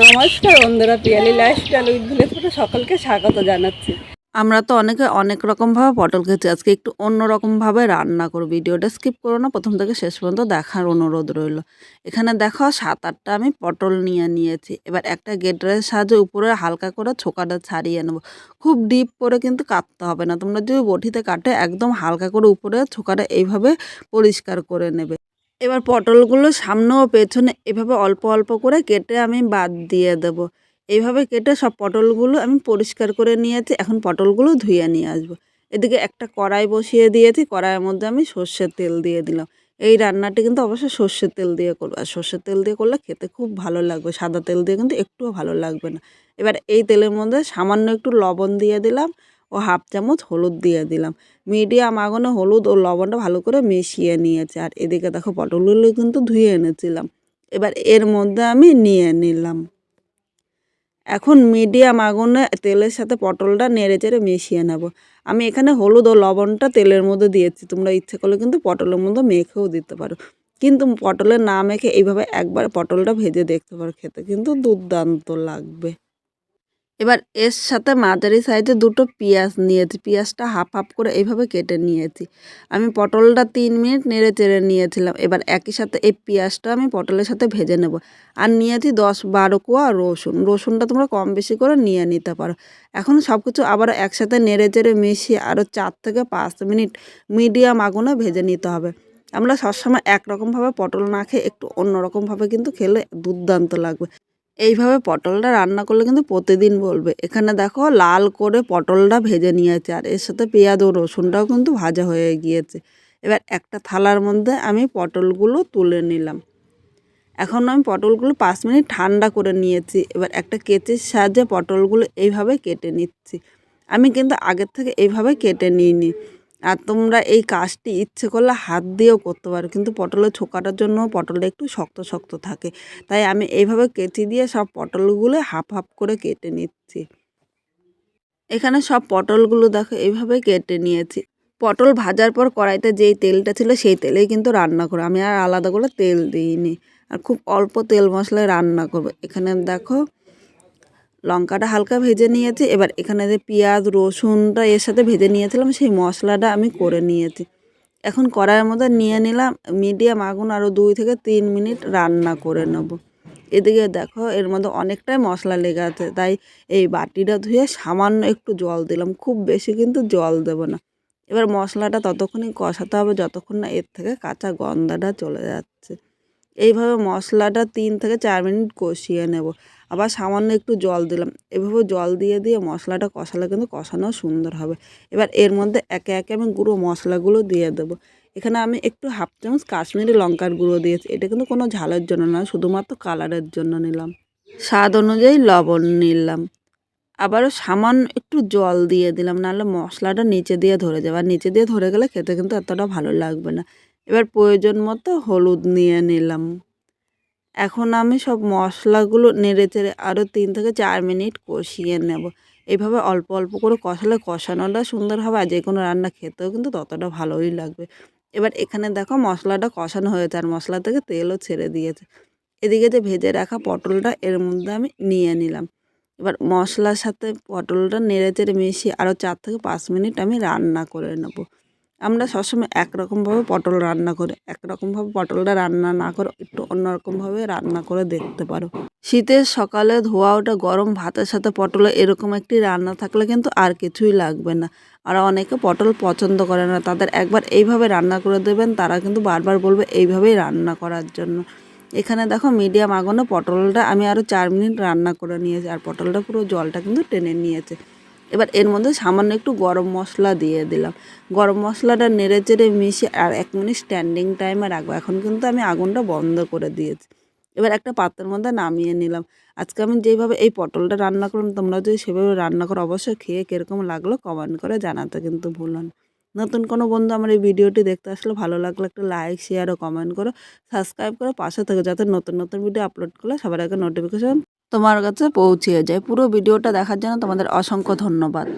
নমস্কার বন্ধুরা, Piyali lifestyle with village থেকে সকলকে স্বাগত জানাচ্ছি। আমরা তো অনেকে অনেক রকমভাবে পটল খেয়েছি, আজকে একটু অন্য রকমভাবে রান্না করো ভিডিওটা স্কিপ করো না, প্রথম থেকে শেষ পর্যন্ত দেখার অনুরোধ রইল। এখানে দেখো সাত আটটা আমি পটল নিয়ে নিয়েছি। এবার একটা গেটারের সাহায্যে উপরে হালকা করে ছোকাটা ছাড়িয়ে নেব। খুব ডিপ করে কিন্তু কাটতে হবে না, তোমরা যদি বটিতে কাটে, একদম হালকা করে উপরে ছোকাটা এইভাবে পরিষ্কার করে নেবে। এবার পটলগুলো সামনে ও পেছনে এভাবে অল্প অল্প করে কেটে আমি বাদ দিয়ে দেবো। এইভাবে কেটে সব পটলগুলো আমি পরিষ্কার করে নিয়েছি। এখন পটলগুলো ধুয়ে নিয়ে আসব। এদিকে একটা কড়াই বসিয়ে দিয়েছি। কড়াইয়ের মধ্যে আমি সর্ষের তেল দিয়ে দিলাম। এই রান্নাটি কিন্তু অবশ্যই সর্ষের তেল দিয়ে করব। আর সর্ষের তেল দিয়ে করলে খেতে খুব ভালো লাগবে। সাদা তেল দিয়ে কিন্তু একটুও ভালো লাগবে না। এবার এই তেলের মধ্যে সামান্য একটু লবণ দিয়ে দিলাম। ও হাফ চামচ হলুদ দিয়ে দিলাম। মিডিয়াম আগুনে হলুদ ও লবণটা ভালো করে মিশিয়ে নিয়েছে। আর এদিকে দেখো পটলগুলো কিন্তু ধুয়ে এনেছিলাম। এবার এর মধ্যে আমি নিয়ে নিলাম। এখন মিডিয়াম আগুনে তেলের সাথে পটলটা নেড়ে চেড়ে মিশিয়ে নেব। আমি এখানে হলুদ ও লবণটা তেলের মধ্যে দিয়েছি। তোমরা ইচ্ছে করলে কিন্তু পটলের মধ্যে মেখেও দিতে পারো। কিন্তু পটলের না মেখে এইভাবে একবার পটলটা ভেজে দেখতে পারো। খেতে কিন্তু দুর্দান্ত লাগবে। এবার এর সাথে মাঝারি সাইজে দুটো পেঁয়াজ নিয়েছি, পেঁয়াজটা হাফ হাফ করে এইভাবে কেটে নিয়েছি। আমি পটলটা তিন মিনিট নেড়ে চেড়ে নিয়েছিলাম, এবার একই সাথে এই পেঁয়াজটা আমি পটলের সাথে ভেজে নেব। আর নিয়েছি দশ বারো কোয়া রসুন, রসুনটা তোমরা কম বেশি করে নিয়ে নিতে পারো। এখন সব কিছু আবার একসাথে নেড়ে চেড়ে মিশিয়ে আরও চার থেকে পাঁচ মিনিট মিডিয়াম আগুনে ভেজে নিতে হবে। আমরা সবসময় একরকমভাবে পটল না খেয়ে একটু অন্যরকমভাবে কিন্তু খেলে দুর্দান্ত লাগবে। এইভাবে পটলটা রান্না করলে কিন্তু প্রতিদিন বলবে। এখানে দেখো লাল করে পটলটা ভেজে নিয়েছে, আর এর সাথে পেঁয়াজ ও রসুনটাও কিন্তু ভাজা হয়ে গিয়েছে। এবার একটা থালার মধ্যে আমি পটলগুলো তুলে নিলাম। এখন আমি পটলগুলো পাঁচ মিনিট ঠান্ডা করে নিয়েছি, এবার একটা কেচির সাহায্যে পটলগুলো এইভাবে কেটে নিচ্ছি। আমি কিন্তু আগের থেকে এইভাবে কেটে নিইনি। আর তোমরা এই কাজটি ইচ্ছে করলে হাত দিয়েও করতে পারো। কিন্তু পটলের ছোকাটার জন্য পটলটা একটু শক্ত শক্ত থাকে। তাই আমি এইভাবে কেচি দিয়ে সব পটলগুলো হাফ হাফ করে কেটে নিচ্ছি। এখানে সব পটলগুলো দেখো এইভাবে কেটে নিয়েছি। পটল ভাজার পর কড়াইতে যেই তেলটা ছিল সেই তেলেই কিন্তু রান্না করো আমি আর আলাদা করে তেল দিইনি। আর খুব অল্প তেল মশলায় রান্না করব। এখানে দেখো লঙ্কাটা হালকা ভেজে নিয়েছি। এবার এখানে যে পেঁয়াজ, রসুনটা এর সাথে ভেজে নিয়েছিলাম, সেই মশলাটা আমি করে নিয়েছি। এখন কড়াইয়ের মধ্যে নিয়ে নিলাম, মিডিয়াম আগুন আরও দুই থেকে তিন মিনিট রান্না করে নেব। এদিকে দেখো, এর মধ্যে অনেকটাই মশলা লেগে আছে, তাই এই বাটিটা ধুয়ে সামান্য একটু জল দিলাম, খুব বেশি কিন্তু জল দেব না। এবার মশলাটা ততক্ষণই কষাতে হবে, যতক্ষণ না এর থেকে কাঁচা গন্ধাটা চলে যাচ্ছে। এইভাবে মশলাটা তিন থেকে চার মিনিট কষিয়ে নেব। আবার সামান্য একটু জল দিলাম। এভাবে জল দিয়ে দিয়ে মশলাটা কষালে কিন্তু কষানো সুন্দর হবে। এবার এর মধ্যে একে একে আমি গুঁড়ো মশলাগুলো দিয়ে দেবো। এখানে আমি একটু হাফ চামচ কাশ্মীরি লঙ্কার গুঁড়ো দিয়েছি। এটা কিন্তু কোনো ঝালের জন্য না, শুধুমাত্র কালারের জন্য নিলাম। স্বাদ অনুযায়ী লবণ নিলাম। আবারও সামান্য একটু জল দিয়ে দিলাম, নাহলে মশলাটা নিচে দিয়ে ধরে যাবে। আর নিচে দিয়ে ধরে গেলে খেতে কিন্তু এতটা ভালো লাগবে না। এবার প্রয়োজন মতো হলুদ নিয়ে নিলাম। এখন আমি সব মশলাগুলো নেড়ে চেড়ে আরও তিন থেকে চার মিনিট কষিয়ে নেব। এইভাবে অল্প অল্প করে কষালে কষানোটা সুন্দর হবে আর যে কোনো রান্না খেতেও কিন্তু ততটা ভালোই লাগবে। এবার এখানে দেখো মশলাটা কষানো হয়েছে আর মশলা থেকে তেলও ছেড়ে দিয়েছে। এদিকে যে ভেজে রাখা পটলটা এর মধ্যে আমি নিয়ে নিলাম। এবার মশলার সাথে পটলটা নেড়ে চেড়ে মিশিয়ে আরও চার থেকে পাঁচ মিনিট আমি রান্না করে নেব। আমরা সবসময় একরকমভাবে পটল রান্না করি। একরকমভাবে পটলটা রান্না না করে একটু অন্যরকমভাবে রান্না করে দেখতে পারো। শীতের সকালে ধোয়া ওটা গরম ভাতের সাথে পটলে এরকম একটি রান্না থাকলে কিন্তু আর কিছুই লাগবে না। আর অনেকে পটল পছন্দ করে না, তাদের একবার এইভাবে রান্না করে দেবেন, তারা কিন্তু বারবার বলবে এইভাবেই রান্না করার জন্য। এখানে দেখো মিডিয়াম আগুনে পটলটা আমি আরও চার মিনিট রান্না করে নিয়েছি, আর পটলটা পুরো জলটা কিন্তু টেনে নিয়েছে। এবার এর মধ্যে সামান্য একটু গরম মশলা দিয়ে দিলাম। গরম মশলাটা নেড়ে চেড়ে মিশিয়ে আর এক মিনিট স্ট্যান্ডিং টাইমে রাখব। এখন কিন্তু আমি আগুনটা বন্ধ করে দিয়েছি। এবার একটা পাত্রের মধ্যে নামিয়ে নিলাম। আজকে আমি যেইভাবে এই পটলটা রান্না করলাম, তোমরা যদি সেভাবে রান্না করো, অবশ্যই খেয়ে কীরকম লাগল কমেন্ট করে জানাতে কিন্তু ভুলো না। নতুন কোনো বন্ধু আমার এই ভিডিওটি দেখতে আসলে ভালো লাগলে একটা লাইক শেয়ার ও কমেন্ট করো। সাবস্ক্রাইব করে, পাশে থেকে, যাতে নতুন নতুন ভিডিও আপলোড করলে সবার আগে নোটিফিকেশন তোমার কাছে পৌঁছিয়ে যায়। পুরো ভিডিওটা দেখার জন্য তোমাদের অসংখ্য ধন্যবাদ।